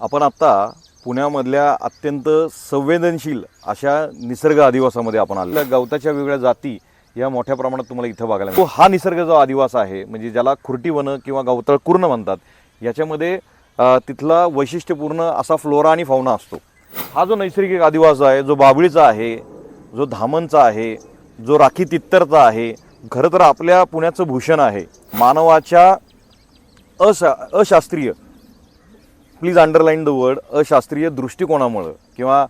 आपण आत्ता पुण्यामधल्या अत्यंत संवेदनशील अशा निसर्ग आदिवासामध्ये आपण आलो. गवताच्या वेगळ्या जाती या मोठ्या प्रमाणात तुम्हाला इथं बघायला मिळतो हा निसर्ग जो आदिवास आहे म्हणजे ज्याला खुरटी वनं किंवा गवताळ कुर्ण म्हणतात याच्यामध्ये तिथला वैशिष्ट्यपूर्ण असा फ्लोरा आणि फावना असतो. हा जो नैसर्गिक अधिवास आहे जो बाबळीचा आहे जो धामणचा आहे जो राखी तित्तरचा आहे खरं तर आपल्या पुण्याचं भूषण आहे. मानवाच्या अशा अशास्त्रीय प्लीज अंडरलाईन द वर्ड अशास्त्रीय दृष्टिकोनामुळं किंवा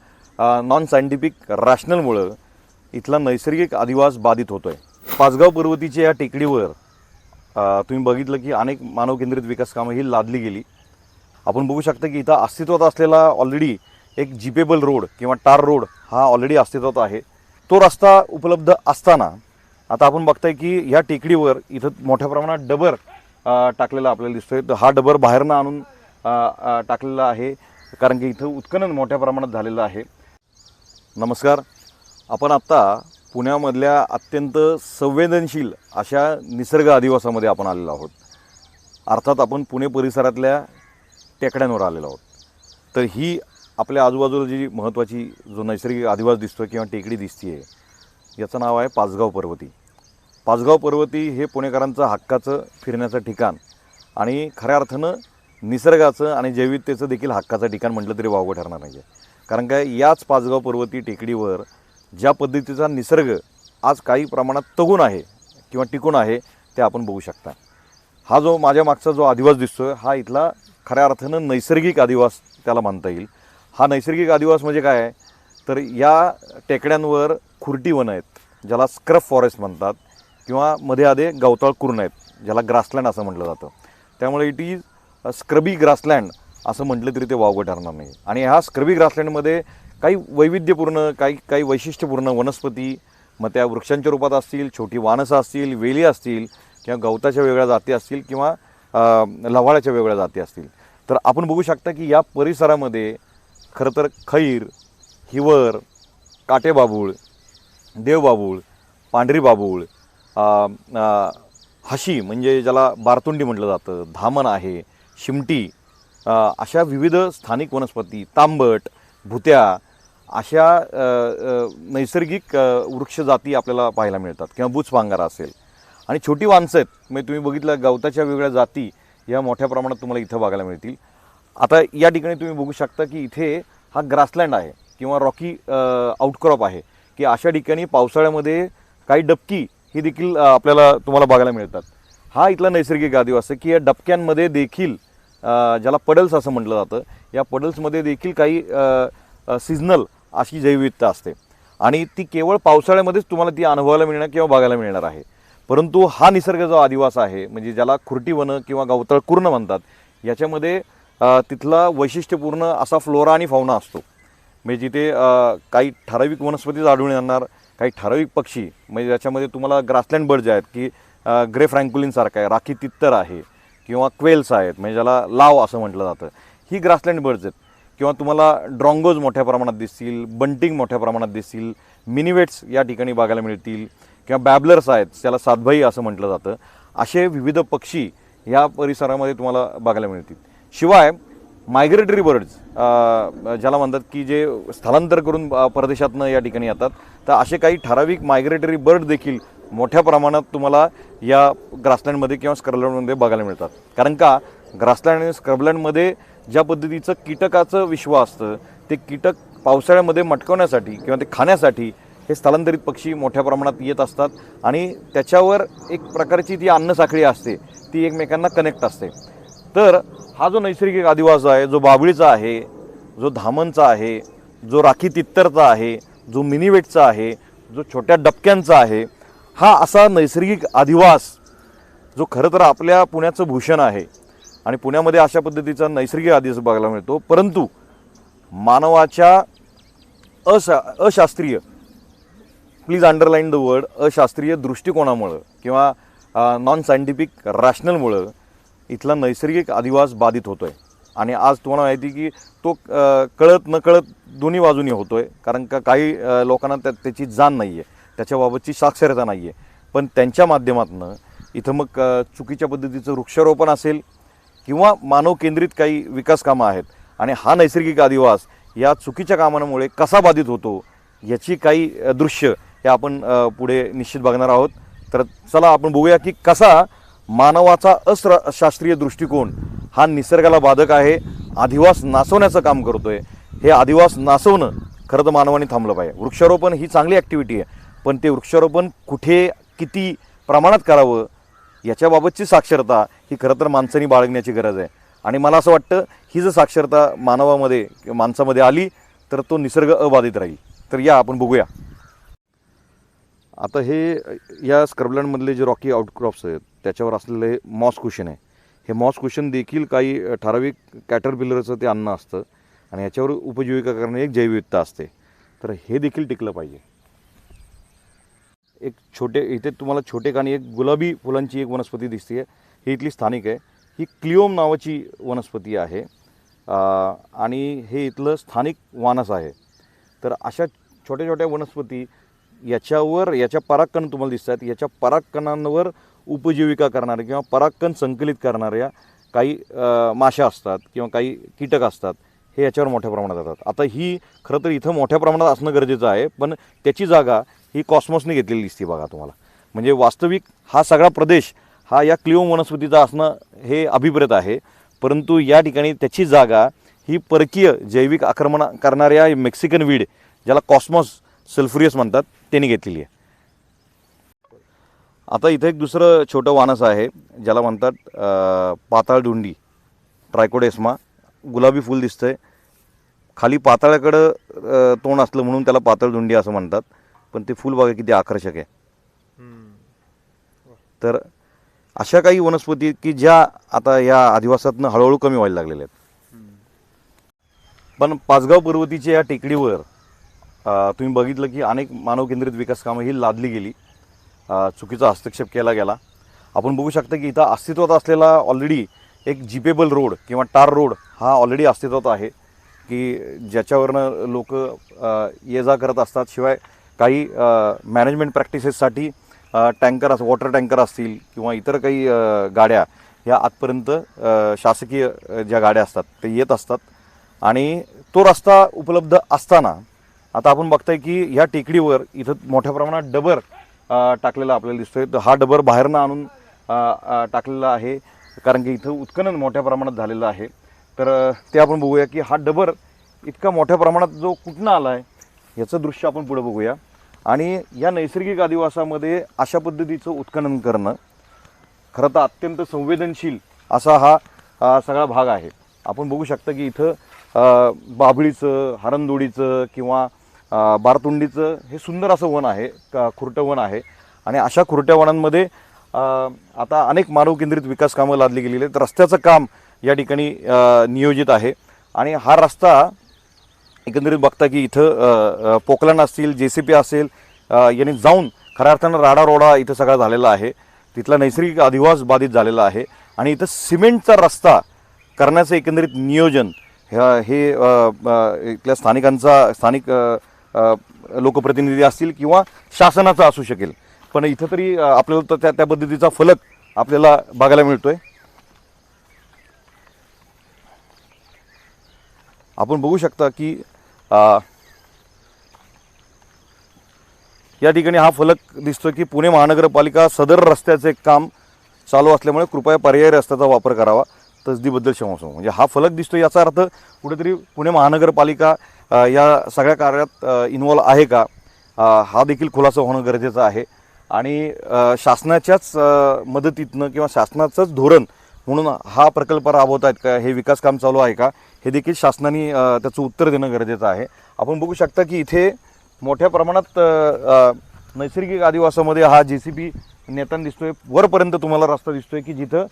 नॉन सायंटिफिक रॅशनलमुळं इथला नैसर्गिक अधिवास बाधित होतो आहे पाचगाव पर्वतीच्या या टेकडीवर तुम्ही बघितलं की अनेक मानवकेंद्रित विकास कामं ही लादली गेली. आपण बघू शकता की इथं अस्तित्वात असलेला ऑलरेडी एक जिपेबल रोड किंवा टार रोड हा ऑलरेडी अस्तित्वात आहे. तो रस्ता उपलब्ध असताना आता आपण बघताय की ह्या टेकडीवर इथं मोठ्या प्रमाणात डबर टाकलेला आपल्याला दिसतोय. तर हा डबर बाहेरनं आणून टाकलेलं आहे. कारण की इथं उत्खनन मोठ्या प्रमाणात झालेलं आहे. नमस्कार. आपण आत्ता पुण्यामधल्या अत्यंत संवेदनशील अशा निसर्ग अधिवासामध्ये आपण आलेलो आहोत. अर्थात आपण पुणे परिसरातल्या टेकड्यांवर आलेलो आहोत. तर ही आपल्या आजूबाजूला जी महत्त्वाची जो नैसर्गिक अधिवास दिसतो किंवा टेकडी दिसते आहे याचं नाव आहे पाचगाव पर्वती. पाचगाव पर्वती हे पुणेकरांचं हक्काचं फिरण्याचं ठिकाण आणि खऱ्या अर्थानं निसर्गाचं आणि जैविकतेचं देखील हक्काचं ठिकाण म्हटलं तरी वावगं ठरणार नाही आहे कारण काय याच पाचगाव पर्वती टेकडीवर ज्या पद्धतीचा निसर्ग आज काही प्रमाणात तगून आहे किंवा टिकून आहे ते आपण बघू शकता. हा जो माझ्या मागचा जो अधिवास दिसतोय हा इथला खऱ्या अर्थानं नैसर्गिक अधिवास त्याला म्हणता येईल. हा नैसर्गिक अधिवास म्हणजे काय? आहे तर या टेकड्यांवर खुरटी वनं आहेत ज्याला स्क्रब फॉरेस्ट म्हणतात किंवा मध्ये आधे गवताळ कुरण आहेत ज्याला ग्रासलँड असं म्हटलं जातं. त्यामुळे इट इज स्क्रबी ग्रासलँड असं म्हटलं तरी ते वावगं ठरणार नाही. आणि ह्या स्क्रबी ग्रासलँडमध्ये काही वैविध्यपूर्ण काही काही वैशिष्ट्यपूर्ण वनस्पती मग त्या वृक्षांच्या रूपात असतील छोटी वानसं असतील वेली असतील किंवा गवताच्या वेगळ्या जाती असतील किंवा लव्हाळ्याच्या लवाळ्याच्या वेगळ्या जाती असतील. तर आपण बघू शकता की या परिसरामध्ये खरं तर खैर हिवर काटेबाबूळ देवबाबूळ पांढरी बाबूळ हशी म्हणजे ज्याला बारतुंडी म्हटलं जातं धामण आहे शिमटी अशा विविध स्थानिक वनस्पती तांबट भुत्या अशा नैसर्गिक वृक्षजाती आपल्याला पाहायला मिळतात किंवा बुचपांगारा असेल. आणि छोटी माणसं आहेत. म्हणजे तुम्ही बघितलं गवताच्या वेगळ्या जाती या मोठ्या प्रमाणात तुम्हाला इथं बघायला मिळतील. आता या ठिकाणी तुम्ही बघू शकता की इथे हा ग्रासलँड आहे किंवा रॉकी आउटक्रॉप आहे की अशा ठिकाणी पावसाळ्यामध्ये काही डबकी ही देखील आपल्याला तुम्हाला बघायला मिळतात. हा इथला नैसर्गिक आदिवास आहे की या डबक्यांमध्ये देखील ज्याला पडल्स असं म्हटलं जातं या पडल्समध्ये देखील काही सिजनल अशी जैविकता असते. आणि ती केवळ पावसाळ्यामध्येच तुम्हाला ती अनुभवायला मिळणार किंवा बघायला मिळणार आहे. परंतु हा निसर्ग जो आदिवास आहे म्हणजे ज्याला खुरटी वनं किंवा गवतळ कुर्ण म्हणतात याच्यामध्ये तिथला वैशिष्ट्यपूर्ण असा फ्लोरा आणि फावना असतो. म्हणजे जिथे काही ठराविक वनस्पतीच आढळून येणार काही ठराविक पक्षी म्हणजे ज्याच्यामध्ये तुम्हाला ग्रासलँड बर्ड जे आहेत की ग्रे फ्रँकुलिनसारखं आहे राखी तित्तर आहे किंवा क्वेल्स आहेत म्हणजे ज्याला लाव असं म्हटलं जातं ही ग्रासलँड बर्ड्स आहेत. किंवा तुम्हाला ड्रॉंगोज मोठ्या प्रमाणात दिसतील बंटिंग मोठ्या प्रमाणात दिसतील मिनिवेट्स या ठिकाणी बघायला मिळतील किंवा बॅबलर्स आहेत त्याला सातभाई असं म्हटलं जातं असे विविध पक्षी या परिसरामध्ये तुम्हाला बघायला मिळतील. शिवाय मायग्रेटरी बर्ड्स ज्याला म्हणतात की जे स्थलांतर करून परदेशातनं या ठिकाणी येतात तर असे काही ठराविक मायग्रेटरी बर्ड देखील मोठ्या प्रमाणात तुम्हाला या ग्रासलँडमध्ये किंवा स्क्रबलँडमध्ये बघायला मिळतात. कारण का? ग्रासलँड आणि स्क्रबलँडमध्ये ज्या पद्धतीचं कीटकाचं विश्व असतं ते कीटक पावसाळ्यामध्ये मटकवण्यासाठी किंवा ते खाण्यासाठी हे स्थलांतरित पक्षी मोठ्या प्रमाणात येत असतात आणि त्याच्यावर एक प्रकारची जी अन्नसाखळी असते ती एकमेकांना कनेक्ट असते. तर हा जो नैसर्गिक आदिवास आहे जो बाबळीचा आहे जो धामणचा आहे जो राखी तित्तरचा आहे जो मिनीवेटचा आहे जो छोट्या डबक्यांचा आहे हा असा नैसर्गिक अधिवास जो खरं तर आपल्या पुण्याचं भूषण आहे आणि पुण्यामध्ये अशा पद्धतीचा नैसर्गिक अधिवास बघायला मिळतो परंतु मानवाच्या अशा अशास्त्रीय प्लीज अंडरलाईन द वर्ड अशास्त्रीय दृष्टिकोनामुळं किंवा नॉन सायंटिफिक रॅशनलमुळं इथला नैसर्गिक अधिवास बाधित होतो आहे आणि आज तुम्हाला माहिती की तो कळत न कळत दोन्ही बाजूनी होतो आहे कारण का काही लोकांना त्या त्याची जाण नाही आहे त्याच्याबाबतची साक्षरता नाही आहे पण त्यांच्या माध्यमातून इथं मग चुकीच्या पद्धतीचं वृक्षारोपण असेल किंवा मानव केंद्रित काही विकास कामं आहेत आणि हा नैसर्गिक अधिवास या चुकीच्या कामांमुळे कसा बाधित होतो याची काही दृश्य हे आपण पुढे निश्चित बघणार आहोत. तर चला आपण बघूया की कसा मानवाचा अस्र शास्त्रीय दृष्टिकोन हा निसर्गाला बाधक आहे आदिवास नासवण्याचं काम करतोय. हे आदिवास नासवणं खरं तर मानवाने थांबलं पाहिजे. वृक्षारोपण ही चांगली ॲक्टिव्हिटी आहे. पण ते वृक्षारोपण कुठे किती प्रमाणात करावं याच्याबाबतची साक्षरता ही खरं तर माणसांनी बाळगण्याची गरज आहे. आणि मला असं वाटतं ही जर साक्षरता मानवामध्ये किंवा माणसामध्ये आली तर तो निसर्ग अबाधित राहील. तर या आपण बघूया. आता हे या स्क्रबलँडमधले जे रॉकी आउटक्रॉप्स आहेत त्याच्यावर असलेले मॉस कुशन आहे. हे मॉस कुशन देखील काही ठराविक कॅटरपिलरचं ते अन्न असतं. आणि याच्यावर उपजीविका करणे एक जैवविविधता असते. तर हे देखील टिकलं पाहिजे. एक छोटे इथे तुम्हाला छोटे काणी एक गुलाबी फुलांची एक वनस्पती दिसते आहे ही इथली स्थानिक आहे. ही क्लिओम नावाची वनस्पती आहे. आणि हे इथलं स्थानिक वानस आहे. तर अशा छोट्या छोट्या वनस्पती याच्यावर याच्या परागकण तुम्हाला दिसतात. याच्या परागकणांवर उपजीविका करणाऱ्या किंवा परागकण संकलित करणाऱ्या काही माशा असतात किंवा काही कीटक असतात हे याच्यावर मोठ्या प्रमाणात जातात. आता ही खरं तर इथं मोठ्या प्रमाणात असणं गरजेचं आहे पण त्याची जागा ही कॉस्मॉसने घेतलेली दिसते बघा तुम्हाला. म्हणजे वास्तविक हा सगळा प्रदेश हा या क्लिओम वनस्पतीचा असणं हे अभिप्रेत आहे. परंतु या ठिकाणी त्याची जागा ही परकीय जैविक आक्रमण करणाऱ्या मेक्सिकन वीड ज्याला कॉस्मॉस सल्फ्युरियस म्हणतात त्यांनी घेतलेली आहे. आता इथं एक दुसरं छोटं वानस आहे ज्याला म्हणतात अं, ट्रायकोडेस्मा. गुलाबी फूल दिसतंय. खाली पाताळाकडं तोंड असलं म्हणून त्याला पातळधुंडी असं म्हणतात. पण ते फूल बघा किती आकर्षक आहे. तर अशा काही वनस्पती की ज्या आता या आदिवासातनं हळूहळू कमी व्हायला लागलेल्या आहेत. पण पाचगाव पर्वतीच्या या टेकडीवर तुम्ही बघितलं की अनेक मानव केंद्रित विकास कामं ही लादली गेली. चुकीचा हस्तक्षेप केला गेला. आपण बघू शकता की इथं अस्तित्वात असलेला ऑलरेडी एक जिपेबल रोड किंवा टार रोड हा ऑलरेडी अस्तित्वात आहे. की ज्याच्यावरनं लोक ये जा करत असतात. शिवाय काही मॅनेजमेंट प्रॅक्टिसेससाठी टँकर अस वॉटर टँकर असतील किंवा इतर काही गाड्या ह्या आजपर्यंत शासकीय ज्या गाड्या असतात ते येत असतात. आणि तो रस्ता उपलब्ध असताना आता आपण बघताय की ह्या टेकडीवर इथं मोठ्या प्रमाणात डबर टाकलेला आपल्याला दिसतोय. तर हा डबर बाहेरनं आणून टाकलेला आहे. कारण की इथं उत्खनन मोठ्या प्रमाणात झालेलं आहे. तर ते आपण बघूया की हा डबर इतका मोठ्या प्रमाणात जो कुठनं आला आहे याचं दृश्य आपण पुढे बघूया. आणि या नैसर्गिक अधिवासामध्ये अशा पद्धतीचं उत्खनन करणं खरं तर अत्यंत संवेदनशील असा हा सगळा भाग आहे. आपण बघू शकता की इथं बाभळीचं हरणदोडीचं किंवा बारतुंडीचं हे सुंदर असं वन आहे क- खुरटं वन आहे. आणि अशा खुरट्या वनांमध्ये आता अनेक मानव केंद्रित विकास कामं लादली गेलेली आहेत. रस्त्याचं काम या ठिकाणी नियोजित आहे. आणि हा रस्ता एकंदरीत बघता की इथं पोकलन असतील जे सी पी असेल यांनी जाऊन खऱ्या अर्थानं राडा रोडा इथं सगळा झालेला आहे. तिथला नैसर्गिक अधिवास बाधित झालेला आहे. आणि इथं सिमेंटचा रस्ता करण्याचं एकंदरीत नियोजन ह्या- हे इथल्या स्थानिकांचा स्थानिक लोकप्रतिनिधी असतील किंवा शासनाचा असू शकेल. पण इथं तरी आपल्याला तर त्या त्या पद्धतीचा फलक आपल्याला बघायला मिळतो आहे आपण बघू शकता की या ठिकाणी हा फलक दिसतो की पुणे महानगरपालिका सदर रस्त्याचे काम चालू असल्यामुळे कृपया पर्यायी रस्त्याचा वापर करावा तसदीबद्दल क्षमासो म्हणजे हा फलक दिसतो याचा अर्थ कुठेतरी पुणे महानगरपालिका या सगळ्या कार्यात इन्वॉल्व आहे का? हा देखील खुलासा होणं गरजेचं आहे. आणि शासनाच्याच मदतीतनं किंवा शासनाचंच धोरण म्हणून हा प्रकल्प राबवत आहेत का? हे विकास काम चालू आहे का? हे देखील शासनाने त्याचं उत्तर देणं गरजेचं आहे. आपण बघू शकता की इथे मोठ्या प्रमाणात नैसर्गिक आदिवासामध्ये हा जे सी बी नेताना दिसतोय. वरपर्यंत तुम्हाला रस्ता दिसतोय की जिथं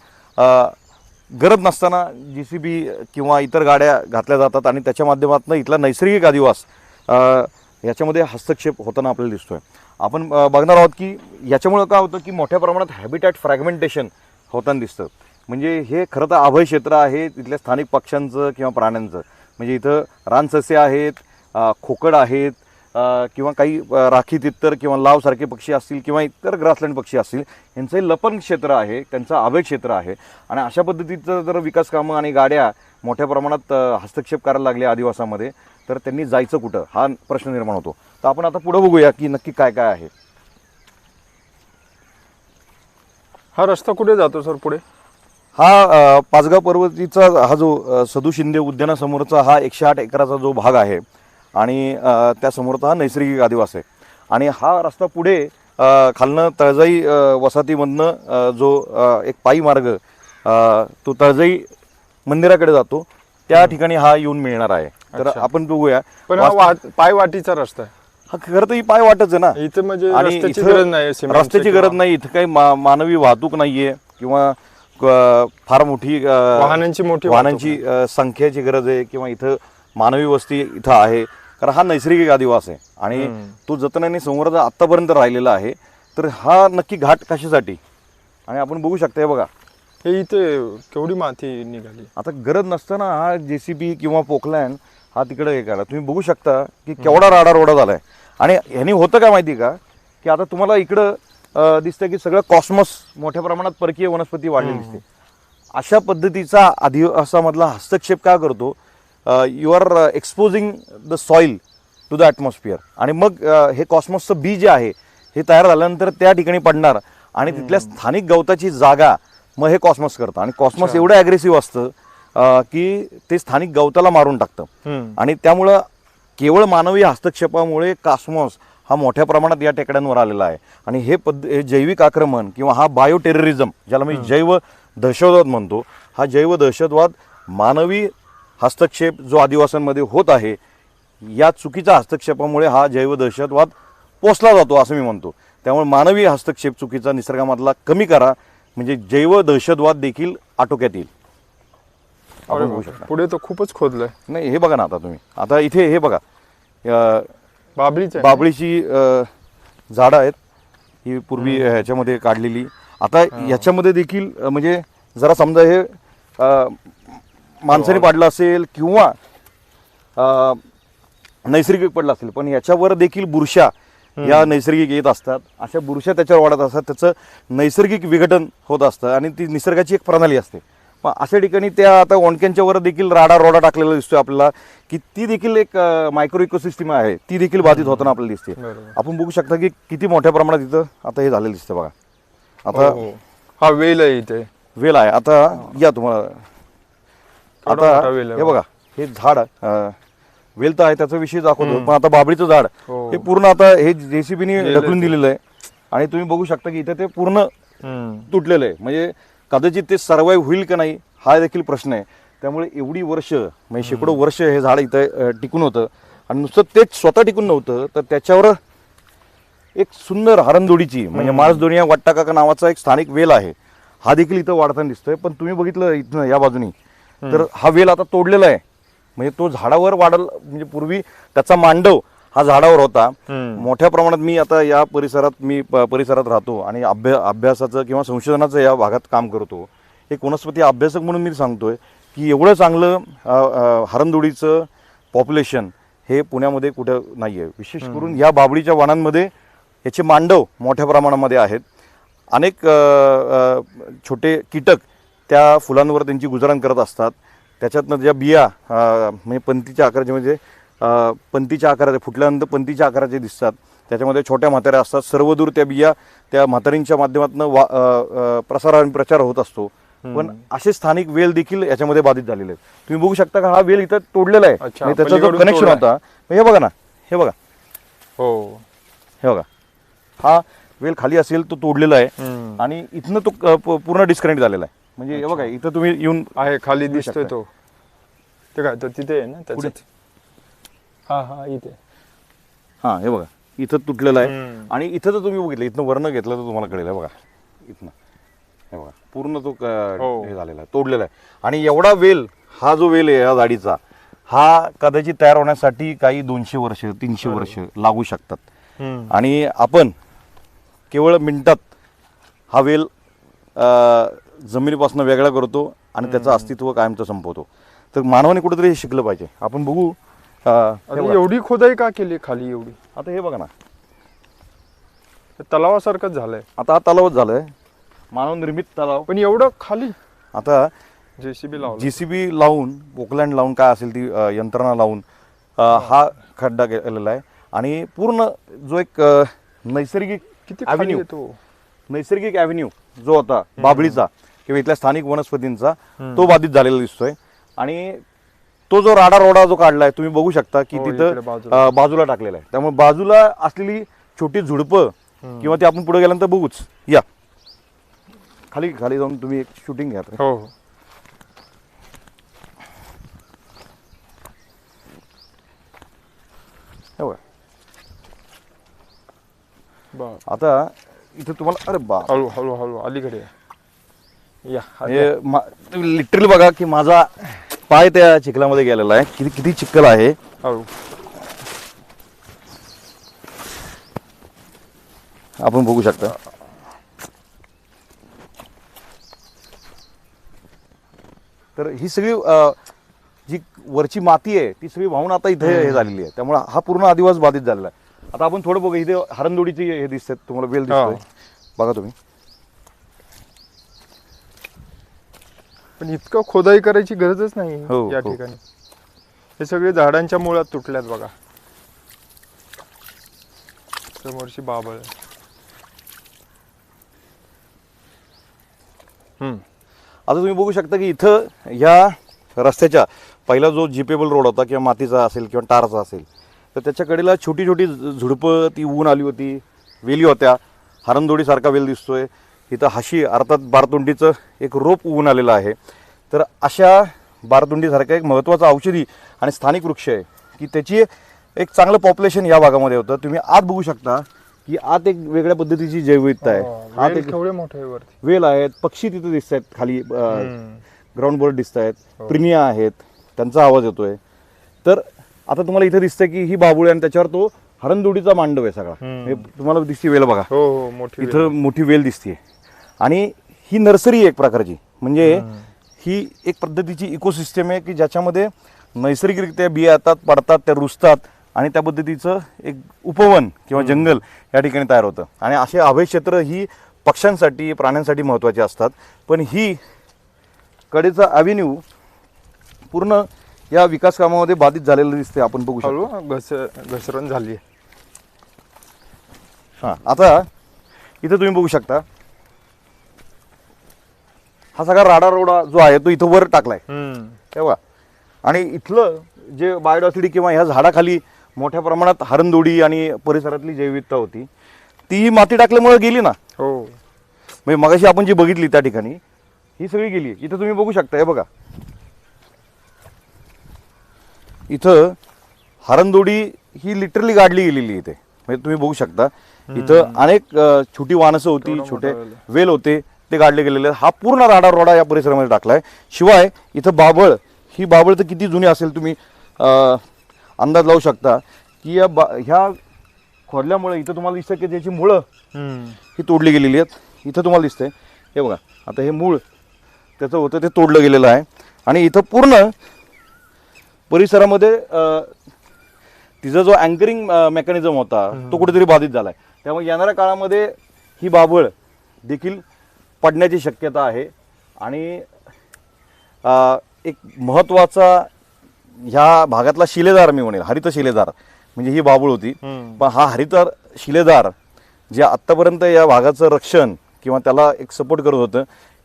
गरज नसताना जी सी बी किंवा इतर गाड्या घातल्या जातात आणि त्याच्या माध्यमातून इथला नैसर्गिक आदिवास याच्यामध्ये हस्तक्षेप होताना आपल्याला दिसतोय. आपण बघणार आहोत की याच्यामुळं काय होतं की मोठ्या प्रमाणात हॅबिटॅट फ्रॅगमेंटेशन होताना दिसतं. म्हणजे हे खरं तर अभय क्षेत्र आहे तिथल्या स्थानिक पक्ष्यांचं किंवा प्राण्यांचं. म्हणजे इथं रानसस्य आहेत खोकड आहेत किंवा काही राखी तित्तर किंवा लावसारखे पक्षी असतील किंवा इतर ग्रासलँड पक्षी असतील यांचं हे लपन क्षेत्र आहे त्यांचं अभय क्षेत्र आहे. आणि अशा पद्धतीचं जर विकास कामं आणि गाड्या मोठ्या प्रमाणात हस्तक्षेप करायला लागले आदिवासामध्ये तर त्यांनी जायचं कुठं? हा प्रश्न निर्माण होतो. तर आपण आता पुढं बघूया की नक्की काय काय आहे. हा रस्ता कुठे जातो सर पुढे? हा पाचगाव पर्वतीचा हा जो सदू शिंदे उद्यानासमोरचा हा एकशे आठ एकराचा जो भाग आहे आणि त्यासमोरचा हा नैसर्गिक आदिवास आहे. आणि हा रस्ता पुढे खालनं तळजाई वसाहतीमधनं जो एक पायी मार्ग तो तळजाई मंदिराकडे जातो त्या ठिकाणी हा येऊन मिळणार आहे. तर. आपण बघूया. पण वाट पायवाटीचा रस्ता हा खरं तर ही पाय वाटच आहे ना. इथं म्हणजे आणि रस्त्याची गरज नाही इथं काही मानवी वाहतूक नाहीये किंवा फार मोठी वाहनांची मोठी वाहनांची संख्येची गरज आहे किंवा इथं मानवी वस्ती इथं आहे. कारण हा नैसर्गिक आदिवास आहे. आणि. तो जतन आणि संवर्धन आत्तापर्यंत राहिलेला आहे. तर हा नक्की घाट कशासाठी? आणि आपण बघू शकता हे बघा. हे इथे केवढी माती निघाली? आता गरज नसताना हा जे सी बी किंवा पोकलँड हा तिकडे हे करा. तुम्ही बघू शकता की केवढा राडा रोडा झालाय. आणि ह्यानी होतं काय माहिती का? की आता तुम्हाला इकडं दिसतं की सगळं कॉस्मॉस मोठ्या प्रमाणात परकीय वनस्पती वाढलेली दिसते. अशा पद्धतीचा आदिवासामधला हस्तक्षेप का करतो? You are exposing the soil to the atmosphere आणि मग हे कॉस्मॉसचं बी जे आहे हे तयार झाल्यानंतर त्या ठिकाणी पडणार आणि तिथल्या स्थानिक गवताची जागा मग हे कॉस्मॉस करतं. आणि कॉस्मॉस. एवढं ॲग्रेसिव्ह असतं की ते स्थानिक गवताला मारून टाकतं. आणि त्यामुळं केवळ मानवी हस्तक्षेपामुळे कास्मॉस हा मोठ्या प्रमाणात या टेकड्यांवर आलेला आहे. आणि हे पद्ध हे जैविक आक्रमण किंवा हा बायो टेररिझम ज्याला मी जैव दहशतवाद म्हणतो हा जैव दहशतवाद मानवी हस्तक्षेप जो आदिवासांमध्ये होत आहे या चुकीच्या हस्तक्षेपामुळे हा जैव दहशतवाद पोचला जातो असं मी म्हणतो. त्यामुळे मानवी हस्तक्षेप चुकीचा निसर्गामधला कमी करा म्हणजे जैव दहशतवाद देखील आटोक्यात येईल. आपण बघू. शकता. पुढे तर खूपच खोदलंय. नाही हे बघा ना आता तुम्ही. आता इथे हे बघा. बाबळीच. बाबळीची झाडं आहेत. ही पूर्वी ह्याच्यामध्ये काढलेली. आता ह्याच्यामध्ये देखील म्हणजे जरा समजा हे माणसाने पाडलं असेल किंवा नैसर्गिक पडलं असेल पण याच्यावर देखील बुरशा या नैसर्गिक येत असतात. अशा बुरशा त्याच्यावर वाढत असतात. त्याचं नैसर्गिक विघटन होत असतं आणि ती निसर्गाची एक प्रणाली असते. पण अशा ठिकाणी त्या आता ओणक्यांच्या वर देखील राडा रोडा टाकलेला दिसतोय आपल्याला की ती देखील एक मायक्रो इकोसिस्टम आहे ती देखील बाधित होताना आपल्याला दिसते. आपण बघू शकता की किती मोठ्या प्रमाणात इथं आता हे झालेलं दिसतं बघा आता हो, हो. हा वेल आहे इथे वेल आहे आता या तुम्हाला आता हे बघा हे झाड वेल तर आहे त्याचा विषय दाखवतो. पण आता बाबळीचं झाड हो. हे पूर्ण आता हे जेसीबीने ढकलून. दिलेलं आहे आणि तुम्ही बघू शकता की इथे ते पूर्ण. तुटलेलं आहे म्हणजे कदाचित ते सर्वाईव्ह होईल का नाही हा देखील प्रश्न आहे. त्यामुळे एवढी वर्ष म्हणजे शेकडो वर्ष हे झाड इथं टिकून होतं. आणि नुसतं तेच स्वतः टिकून नव्हतं तर त्याच्यावर एक सुंदर हरणदोडीची म्हणजे माळसदोणी या वट्टाकाका नावाचा एक स्थानिक वेल आहे. हा देखील इथं वाढताना दिसतोय पण तुम्ही बघितलं इथनं या बाजूनी तर हा वेल आता तोडलेला आहे. म्हणजे तो झाडावर वाढल म्हणजे पूर्वी त्याचा मांडव हा झाडावर होता. मोठ्या प्रमाणात मी आता या परिसरात मी परिसरात राहतो आणि अभ्या अभ्यासाचं किंवा संशोधनाचं या भागात काम करतो. एक वनस्पती अभ्यासक म्हणून मी सांगतोय की एवढं चांगलं हरणदोडीचं पॉप्युलेशन हे पुण्यामध्ये कुठं नाही आहे विशेष करून या बाबळीच्या वनांमध्ये याचे मांडव मोठ्या प्रमाणामध्ये आहेत. अनेक छोटे कीटक त्या फुलांवर त्यांची गुजरण करत असतात. त्याच्यातनं ज्या बिया म्हणजे पंतीच्या आकाराचे म्हणजे पंतीच्या आकाराचे फुटल्यानंतर पंतीच्या आकाराचे दिसतात. त्याच्यामध्ये छोट्या म्हाताऱ्या असतात. सर्वदूर त्या बिया त्या म्हातारींच्या माध्यमातून वा प्रसार आणि प्रचार होत असतो. पण असे स्थानिक वेल देखील याच्यामध्ये बाधित झालेले आहेत. तुम्ही बघू शकता का हा वेल इथं तोडलेला आहे. त्याचा जो कनेक्शन. होता हे बघा ना हे बघा. हो. हे बघा. हा वेल खाली असेल तो तोडलेला आहे. आणि इथनं तो पूर्ण डिस्कनेक्ट झालेला आहे. म्हणजे हे बघा इथं तुम्ही येऊन आहे खाली दिसतोय. तो. ते काय तो तिथे आहे ना त्याच्यात? हा हा इथे. हा हे बघा. इथं तुटलेलं आहे. आणि इथं जर तुम्ही बघितलं इथनं वर्ण घेतलं तर तुम्हाला कळेल हे बघा. इथनं. हे बघा. पूर्ण तो क- हो. हे झालेला आहे तोडलेला आहे. आणि एवढा वेल हा जो वेल आहे या झाडीचा हा कदाचित तयार होण्यासाठी काही दोनशे वर्ष तीनशे वर्ष लागू शकतात. हम्म. आणि आपण केवळ मिनिटात हा वेल जमिनीपासून वेगळा करतो आणि त्याचं अस्तित्व कायमचं संपवतो. तर मानवाने कुठेतरी हे शिकलं पाहिजे. आपण बघू हे बघा. एवढी खोदाई का केली खाली एवढी? आता हे बघा ना. ते तलावासारखंच झालंय. आता हा तलावच झालाय. मानव निर्मित तलाव. पण एवढं खाली आता जेसीबी लावलं. जीसीबी लावून पोकलँड लावून काय असेल ती अ, यंत्रणा लावून अ, हा. खड्डा केलेला आहे. आणि पूर्ण जो एक अ, नैसर्गिक किती खाली avenue, येतो नैसर्गिक ॲव्हेन्यू जो होता बाबळीचा किंवा इथल्या स्थानिक वनस्पतींचा. तो बाधित झालेला दिसतोय. आणि तो जो राडा रोडा जो काढलाय तुम्ही बघू शकता की हो, तिथं इकडे बाजूला. अ, बाजूला टाकलेला आहे. त्यामुळे बाजूला असलेली छोटी झुडपं किंवा ते आपण पुढे गेल्यानंतर बघूच. या. खाली खाली जाऊन तुम्ही एक शूटिंग घ्या आता. हो हो. हे बघा. बर. आता इथं तुम्हाला अरे बा हळू हळू हळू. अलीकडे या. या हे लिटरली बघा की माझा पाय त्या चिखलामध्ये गेलेला आहे. किती किती चिखल आहे? हळू आपण बघू शकता. तर ही सगळी जी वरची माती आहे ती सगळी वाहून आता इथे हे झालेली आहे. त्यामुळे हा पूर्ण आदिवास बाधित झालेला आहे. आता आपण थोडं बघू इथे हरणदोडीची हे दिसतात तुम्हाला वेल दिसतोय. हो. बघा तुम्ही. पण इतकं खोदाई करायची गरजच नाही हो, या हो. ठिकाणी. हे सगळे झाडांच्या मुळात तुटल्यात बघा. समोरची बाबळ. हम्म. आता तुम्ही बघू शकता की इथं ह्या रस्त्याच्या पहिला जो जिपेबल रोड होता किंवा मातीचा असेल किंवा टारचा असेल तर त्याच्या कडेला छोटी छोटी झुडपं ती ऊन आली होती वेली होत्या. हरणदोडीसारखा वेल दिसतोय. इथं हाशी अर्थात बारतुंडीचं एक रोप उगून आलेलं आहे. तर अशा बारतुंडीसारखा एक महत्त्वाचा औषधी आणि स्थानिक वृक्ष आहे की त्याची एक चांगलं पॉप्युलेशन या भागामध्ये होतं. तुम्ही आत बघू शकता की आत एक वेगळ्या पद्धतीची जैवविविधता आहे. हो, आत एक मोठे वेल आहेत पक्षी तिथे दिसत आहेत खाली अं, हम्म. ग्राउंड बोर्ड दिसत आहेत हो. प्रिनिया आहेत त्यांचा आवाज येतोय. तर आता तुम्हाला इथे दिसतंय की ही बाबुळे आणि त्याच्यावर तो हरणदोडीचा मांडव आहे सगळा. तुम्हाला दिसते वेल बघा. हो हो. इथं मोठी वेल दिसते आणि ही नर्सरी आहे एक प्रकारची. म्हणजे. ही. एक पद्धतीची इकोसिस्टम आहे की ज्याच्यामध्ये नैसर्गिकरित्या बिया येतात पडतात त्या रुजतात आणि त्या पद्धतीचं एक उपवन किंवा जंगल या ठिकाणी तयार होतं. आणि असे अभय क्षेत्र ही पक्ष्यांसाठी प्राण्यांसाठी महत्त्वाची असतात. पण ही कडेचा अव्हेन्यू पूर्ण या विकास कामामध्ये बाधित झालेलं दिसते आपण बघू शकतो. घस घसरण झाली हां आता इथं तुम्ही बघू शकता हा सगळा राडा रोडा जो आहे तो इथं वर टाकलाय. तेव्हा आणि इथलं जे बायोडासिटी किंवा ह्या झाडाखाली मोठ्या प्रमाणात हरणदोडी आणि परिसरातली जैविकता होती ती माती टाकल्यामुळे गेली ना. हो. म्हणजे मगाशी आपण जी बघितली त्या ठिकाणी ही सगळी गेली. इथं तुम्ही बघू शकता हे बघा. इथं हरणदोडी ही लिटरली गाडली गेलेली इथे. म्हणजे तुम्ही बघू शकता. इथं अनेक छोटी वानसं होती छोटे. वेल होते. ते गाडले गेलेले आहेत. हा पूर्ण राडा रोडा या परिसरामध्ये टाकलाय. शिवाय इथं बाबळ ही बाबळ तर किती जुनी असेल तुम्ही अंदाज लावू शकता की या बा ह्या खोदल्यामुळे इथं तुम्हाला दिसतं की त्याची मुळं. ही तोडली गेलेली आहेत. इथं तुम्हाला दिसतंय. हे बघा आता हे मूळ त्याचं होतं ते तोडलं गेलेलं आहे. आणि इथं पूर्ण परिसरामध्ये तिचा जो अँकरिंग मेकॅनिझम होता तो कुठेतरी बाधित झाला आहे त्यामुळे येणाऱ्या काळामध्ये ही बाबळ देखील पडण्याची शक्यता आहे. आणि एक महत्त्वाचा ह्या भागातला शिलेदार मी म्हणेल हरित शिलेदार म्हणजे ही बाबूळ होती. पण हा हरित शिलेदार जे आत्तापर्यंत या भागाचं रक्षण किंवा त्याला एक सपोर्ट करत होतं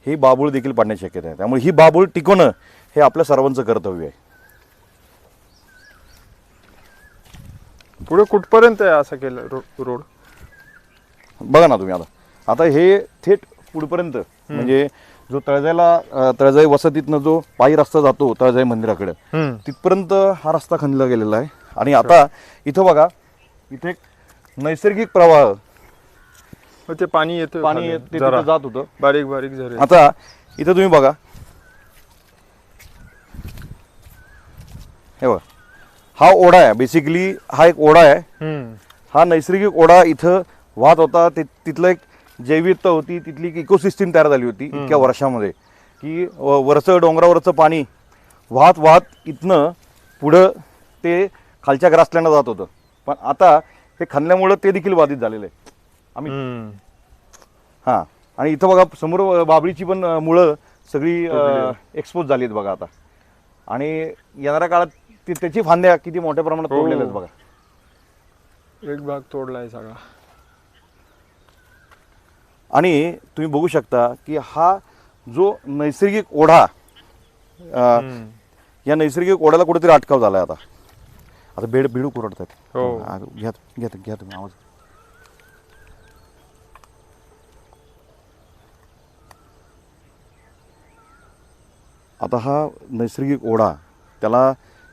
ही बाबूळ देखील पडण्याची शक्यता आहे. त्यामुळे ही बाबूळ टिकवणं हे आपल्या सर्वांचं कर्तव्य आहे. पुढे कुठपर्यंत आहे असं केलं रो- रोड? बघा ना तुम्ही आता. आता हे थेट पुढपर्यंत. म्हणजे जो तळजाईला तळजाई वसतीतनं जो पायी रस्ता जातो तळजाई मंदिराकडे तिथपर्यंत हा रस्ता खणला गेलेला आहे. आणि आता इथं बघा इथे एक नैसर्गिक प्रवाह. ते पाणी येतं पाणी खाली. ते जरा. तिथं जात होतं. बारीक बारीक झरे आता इथं तुम्ही बघा. हे बघा. हा ओढा आहे. बेसिकली हा एक ओढा आहे. हम्म. हा नैसर्गिक ओढा इथं वाहत होता. ते तिथलं एक जैविकता होती तिथली इकोसिस्टीम तयार झाली होती इतक्या वर्षामध्ये. की वरचं डोंगरावरचं पाणी वाहत वाहत इथनं पुढं ते खालच्या ग्रासलँडला जात होतं. पण आता ते खणल्यामुळं ते देखील बाधित झालेलं आहे. आम्ही. हां. आणि इथं बघा समोर बाबळीची पण मुळं सगळी एक्सपोज झाली आहेत बघा आता. आणि येणाऱ्या काळात ती त्याची फांद्या किती मोठ्या प्रमाणात हो. तोडलेल्या आहेत बघा. एक भाग तोडलाय सगळा. आणि तुम्ही बघू शकता की हा जो नैसर्गिक ओढा अं. या नैसर्गिक ओढ्याला कुठेतरी अटकाव झालाय आता आता बेड बेडू कुरडत आहेत हो. हा, घ्या घ्या घ्या तुम्ही आवाज आता हा नैसर्गिक ओढा त्याला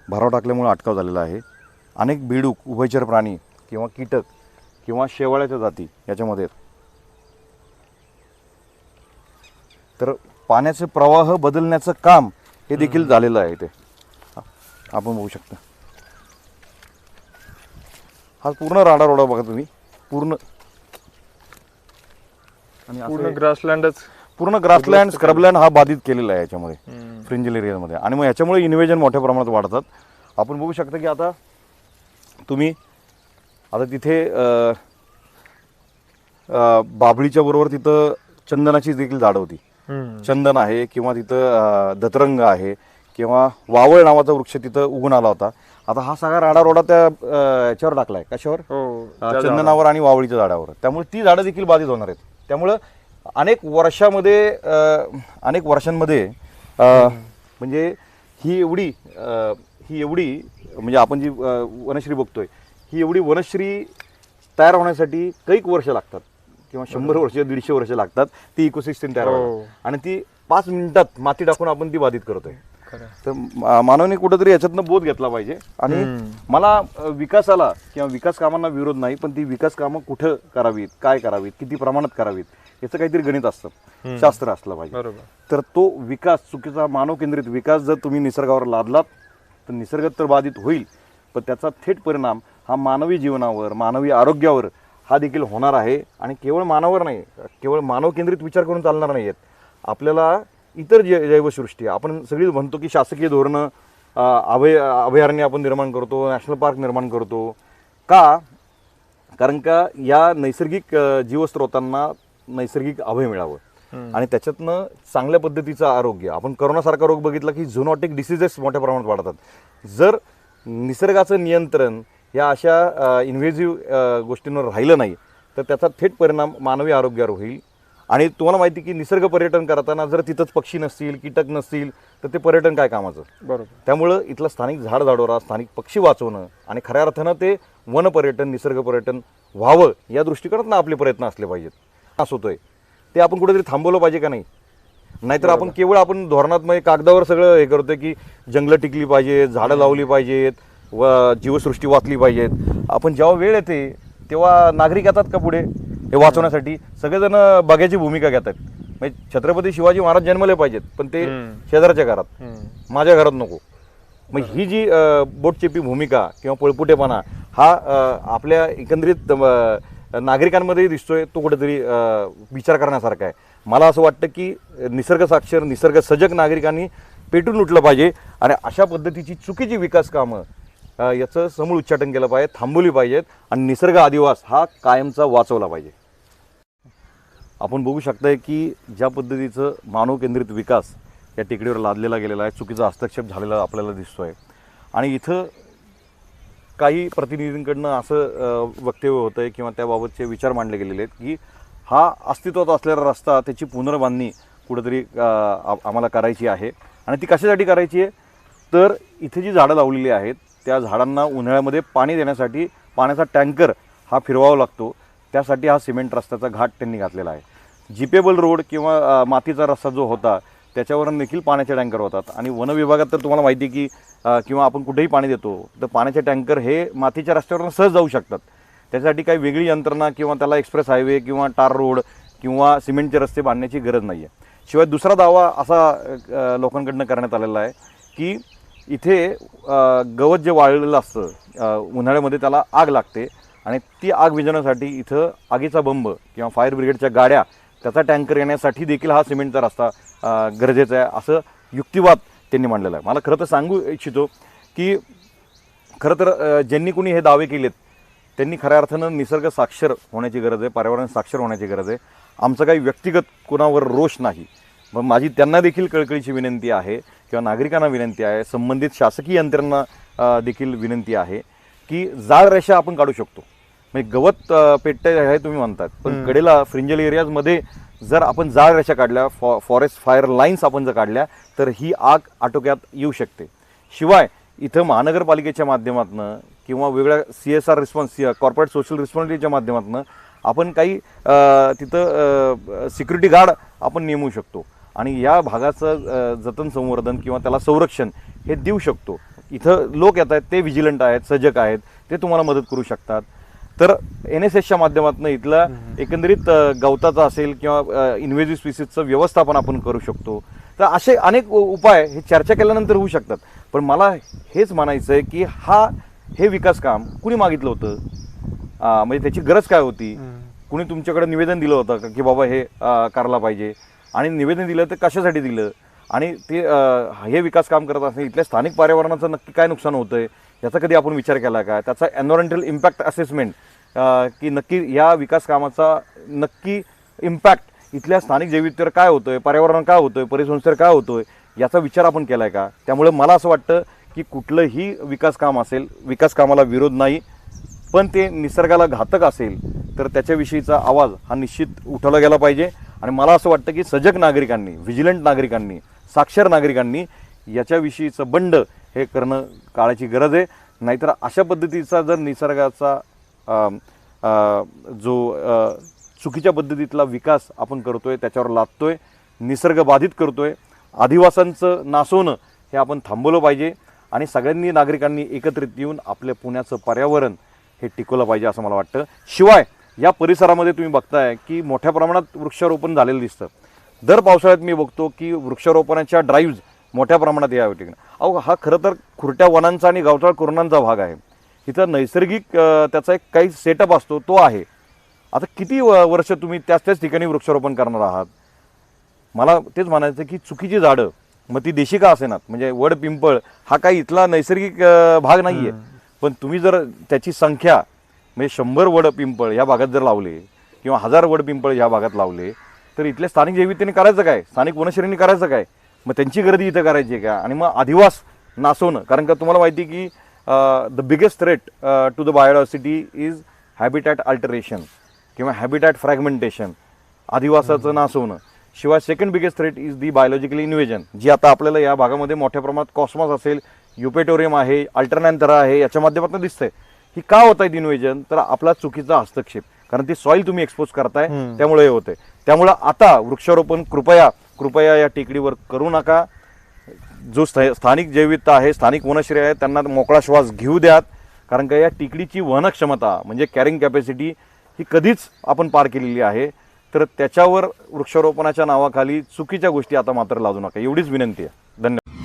भराव टाकल्यामुळे अटकाव झालेला आहे अनेक बेडूक उभयचर प्राणी किंवा कीटक किंवा शेवाळ्याच्या जाती याच्यामध्ये आहेत. तर पाण्याचे प्रवाह बदलण्याचं काम हे देखील झालेलं आहे ते आपण बघू शकता. हा पूर्ण राडा रोडा बघा तुम्ही. पूर्ण आणि पूर्ण ग्रासलँडच पूर्ण ग्रासलँड स्क्रबलँड हा बाधित केलेला आहे याच्यामध्ये फ्रिंजल एरियामध्ये आणि मग याच्यामुळे इन्व्हेजन मोठ्या प्रमाणात वाढतात. आपण बघू शकता की आता तुम्ही आता तिथे बाभळीच्या बरोबर तिथं चंदनाची देखील झाडं होती. चंदन आहे किंवा तिथं दतरंग आहे किंवा वावळ नावाचा वृक्ष तिथं उगून आला होता. आता हा सगळा राडा रोडा त्या याच्यावर टाकलाय. कशावर? हो चंदनावर आणि वावळीच्या झाडावर. त्यामुळे ती झाडं देखील बाधित होणार आहेत. त्यामुळं अनेक वर्षामध्ये अनेक वर्षांमध्ये म्हणजे ही एवढी ही एवढी म्हणजे आपण जी वनश्री बघतोय ही एवढी वनश्री तयार होण्यासाठी कैक वर्ष लागतात. किंवा शंभर वर्ष दीडशे वर्ष लागतात ती इकोसिस्टम तयार हो. व्हायला आणि ती पाच मिनिटात माती टाकून आपण ती बाधित करतोय खरं. तर मा- मानवाने कुठेतरी याच्यातनं बोध घेतला पाहिजे आणि. मला अ, विकासाला किंवा विकास कामांना विरोध नाही पण ती विकास कामं कुठं करावीत काय करावीत किती प्रमाणात करावीत याचं काहीतरी गणित असतं. शास्त्र असलं पाहिजे बरोबर तर तो विकास चुकीचा मानव केंद्रित विकास जर तुम्ही निसर्गावर लादलात तर निसर्ग तर बाधित होईल पण त्याचा थेट परिणाम हा मानवी जीवनावर मानवी आरोग्यावर हा देखील होणार आहे आणि केवळ मानवावर नाही केवळ मानव केंद्रित विचार करून चालणार नाही आहेत. आपल्याला इतर जे जैवसृष्टी आपण सगळी म्हणतो की शासकीय धोरणं अभय अभयारण्य आपण निर्माण करतो नॅशनल पार्क निर्माण करतो. का? कारण का या नैसर्गिक जीवस्रोतांना नैसर्गिक अभय मिळावं. आणि त्याच्यातनं चांगल्या पद्धतीचं आरोग्य. आपण करोनासारखा रोग बघितला की झोनॉटिक डिसिजेस मोठ्या प्रमाणात वाढतात. जर निसर्गाचं नियंत्रण या अशा इन्व्हेजिव्ह गोष्टींवर राहिलं नाही तर त्याचा थेट परिणाम मानवी आरोग्यावर होईल. आणि तुम्हाला माहिती की निसर्ग पर्यटन करताना जर तिथंच पक्षी नसतील कीटक नसतील तर ते पर्यटन काय कामाचं? बरोबर. त्यामुळं इथलं स्थानिक झाड झाडोरा स्थानिक पक्षी वाचवणं आणि खऱ्या अर्थानं ते वन पर्यटन निसर्ग पर्यटन व्हावं या दृष्टिकोनातनं आपले प्रयत्न असले पाहिजेत. त्रास होतोय. ते आपण कुठेतरी थांबवलं पाहिजे का नाही? नाहीतर आपण केवळ आपण धोरणात्मक कागदावर सगळं हे करतोय की जंगलं टिकली पाहिजेत झाडं लावली पाहिजेत व जीवसृष्टी वाचली पाहिजेत आपण जेव्हा वेळ येते तेव्हा नागरिक येतात का पुढे? हे वाचवण्यासाठी. सगळेजण बघ्याची भूमिका घेतात. म्हणजे छत्रपती शिवाजी महाराज जन्मले पाहिजेत पण ते. शेजारच्या घरात. माझ्या घरात नको. मग ही जी बोटचेपी भूमिका किंवा पळपुटेपणा हा आपल्या एकंदरीत नागरिकांमध्ये दिसतोय तो कुठेतरी विचार करण्यासारखा आहे. मला असं वाटतं की निसर्ग साक्षर निसर्ग सजग नागरिकांनी पेटून उठलं पाहिजे आणि अशा पद्धतीची चुकीची विकास कामं याचं समूळ उच्चाटन केलं पाहिजे थांबवली पाहिजेत आणि निसर्ग आदिवास हा कायमचा वाचवला पाहिजे. आपण बघू शकताय की ज्या पद्धतीचं मानव केंद्रित विकास या टेकडीवर लादलेला गेलेला आहे चुकीचा हस्तक्षेप झालेला आपल्याला दिसतो आहे आणि इथं काही प्रतिनिधींकडनं असं वक्तव्य होतं आहे किंवा त्याबाबतचे विचार मांडले गेलेले आहेत की हा अस्तित्वात असलेला रस्ता त्याची पुनर्बांधणी कुठंतरी आम्हाला करायची आहे. आणि ती कशासाठी करायची आहे? तर इथे जी झाडं लावलेली आहेत त्या झाडांना उन्हाळ्यामध्ये पाणी देण्यासाठी पाण्याचा टँकर हा फिरवावा लागतो. त्यासाठी हा सिमेंट रस्त्याचा घाट त्यांनी घातलेला आहे. जिपेबल रोड किंवा मातीचा रस्ता जो होता त्याच्यावर देखील पाण्याचे टँकर होतात. आणि वन विभागात तर तुम्हाला माहिती की किंवा आपण कुठेही पाणी देतो तर पाण्याचे टँकर हे मातीच्या रस्त्यावरून सहज जाऊ शकतात. त्यासाठी काही वेगळी यंत्रणा किंवा त्याला एक्सप्रेस हायवे किंवा टार रोड किंवा सिमेंटचे रस्ते बांधण्याची गरज नाही आहे शिवाय दुसरा दावा असा लोकांकडनं करण्यात आलेला आहे की इथे गवत जे वाळलेलं असतं उन्हाळ्यामध्ये त्याला आग लागते आणि ती आग विजवण्यासाठी इथं आगीचा बंब किंवा फायर ब्रिगेडच्या गाड्या त्याचा टँकर येण्यासाठी देखील हा सिमेंटचा रस्ता गरजेचा आहे असं युक्तिवाद त्यांनी मांडलेला आहे. मला खरं तर सांगू इच्छितो की खरं तर ज्यांनी कुणी हे दावे केलेत त्यांनी खऱ्या अर्थानं निसर्ग साक्षर होण्याची गरज आहे पर्यावरण साक्षर होण्याची गरज आहे. आमचं काही व्यक्तिगत कुणावर रोष नाही. मग माझी त्यांना देखील कळकळीची विनंती आहे किंवा नागरिकांना विनंती आहे संबंधित शासकीय यंत्रणा अ, देखील विनंती आहे की जाळ रेषा आपण काढू शकतो. म्हणजे गवत पेटतं आहे तुम्ही म्हणतात पण कडेला फ्रिंजल एरियाजमध्ये जर आपण जाळ रेषा काढल्या फॉ फॉरेस्ट फायर लाईन्स आपण जर काढल्या तर ही आग आटोक्यात येऊ शकते. शिवाय इथं महानगरपालिकेच्या माध्यमातून किंवा वेगळ्या C S R response corporate social रिस्पॉन्सिबिलिटीच्या माध्यमातून आपण काही तिथं सिक्युरिटी गार्ड आपण नेमू शकतो. आणि या भागाचं जतन संवर्धन किंवा त्याला संरक्षण हे देऊ शकतो. इथं लोक येत आहेत ते विजिलंट आहेत सजग आहेत ते तुम्हाला मदत करू शकतात. तर एन एस एसच्या माध्यमातून इथला एकंदरीत गवताचा असेल किंवा इन्व्हेजिव्ह स्पीसीजचं व्यवस्थापन आपण करू शकतो. तर असे अनेक उपाय हे चर्चा केल्यानंतर होऊ शकतात. पण मला हेच म्हणायचं आहे की हा हे विकास काम कुणी मागितलं होतं? म्हणजे त्याची गरज काय होती? कुणी तुमच्याकडे निवेदन दिलं होतं का की बाबा हे करायला पाहिजे? आणि निवेदन दिलं तर कशासाठी दिलं? आणि ते हे विकास काम करत असताना इथल्या स्थानिक पर्यावरणाचं नक्की काय नुकसान होतंय याचा कधी आपण विचार केला का? त्याचा एन्व्हायरमेंटल इम्पॅक्ट असेसमेंट की नक्की या विकास कामाचा नक्की इम्पॅक्ट इथल्या स्थानिक जैविकतेवर काय होतं आहे पर्यावरण काय होतं आहे परिसंस्थेवर काय होतो आहे याचा विचार आपण केला आहे का? त्यामुळे मला असं वाटतं की कुठलंही विकास काम असेल विकास कामाला विरोध नाही पण ते निसर्गाला घातक असेल तर त्याच्याविषयीचा आवाज हा निश्चित उठवला गेला पाहिजे. आणि मला असं वाटतं की सजग नागरिकांनी व्हिजिलंट नागरिकांनी साक्षर नागरिकांनी याच्याविषयीचं बंड हे करणं काळाची गरज आहे. नाहीतर अशा पद्धतीचा जर निसर्गाचा जो चुकीच्या पद्धतीतला विकास आपण करतो आहे त्याच्यावर लादतो आहे निसर्ग बाधित आहे आदिवासांचं नासवणं हे आपण थांबवलं पाहिजे आणि सगळ्यांनी नागरिकांनी एकत्रित येऊन आपल्या पुण्याचं पर्यावरण हे टिकवलं पाहिजे असं मला वाटतं. शिवाय या परिसरामध्ये तुम्ही बघताय की मोठ्या प्रमाणात वृक्षारोपण झालेलं दिसतं. दर पावसाळ्यात मी बघतो की वृक्षारोपणाच्या ड्राईव्ज मोठ्या प्रमाणात या ठिकाणी अहो हा खरं तर खुरट्या वनांचा आणि गावठाळ कुरणांचा भाग आहे. इथं नैसर्गिक त्याचा एक काही सेटअप असतो तो आहे. आता किती वर्ष तुम्ही त्याच त्याच ठिकाणी वृक्षारोपण करणार आहात? मला तेच म्हणायचं की चुकीची झाडं मग ती देशी का असेनात? म्हणजे वड पिंपळ हा काही इथला नैसर्गिक भाग नाहीये. पण तुम्ही जर त्याची संख्या म्हणजे शंभर वड पिंपळ या भागात जर लावले किंवा हजार वड पिंपळ या भागात लावले तर इथल्या स्थानिक जैविकतेने करायचं काय? स्थानिक वनश्रेणी करायचं काय? मग त्यांची गर्दी इथं करायची आहे का? आणि मग अधिवास नासवणं कारण का तुम्हाला माहिती आहे की the biggest threat to the biodiversity is habitat alteration किंवा हॅबिटॅट फ्रॅगमेंटेशन आदिवासाचं नासवणं शिवाय second biggest threat is the biological invasion जी आता आपल्याला या भागामध्ये मोठ्या प्रमाणात कॉस्मॉस असेल युपेटोरियम आहे अल्टरनॅन्थरा आहे याच्या माध्यमातून दिसतंय. ही का होत आहे इन्व्हेजन तर आपला चुकीचा हस्तक्षेप. कारण ती सॉईल तुम्ही एक्सपोज करताय त्यामुळे हे होतंय. त्यामुळं आता वृक्षारोपण कृपया कृपया या टेकडीवर करू नका. जो स्था- स्थानिक जैविकता आहे स्थानिक वनश्री आहे त्यांना मोकळा श्वास घेऊ द्यात. कारण का या टिकडीची वहन क्षमता म्हणजे कॅरिंग कॅपॅसिटी ही कधीच आपण पार केलेली आहे. तर त्याच्यावर वृक्षारोपणाच्या नावाखाली चुकीच्या गोष्टी आता मात्र लादू नका. एवढीच विनंती आहे. धन्यवाद.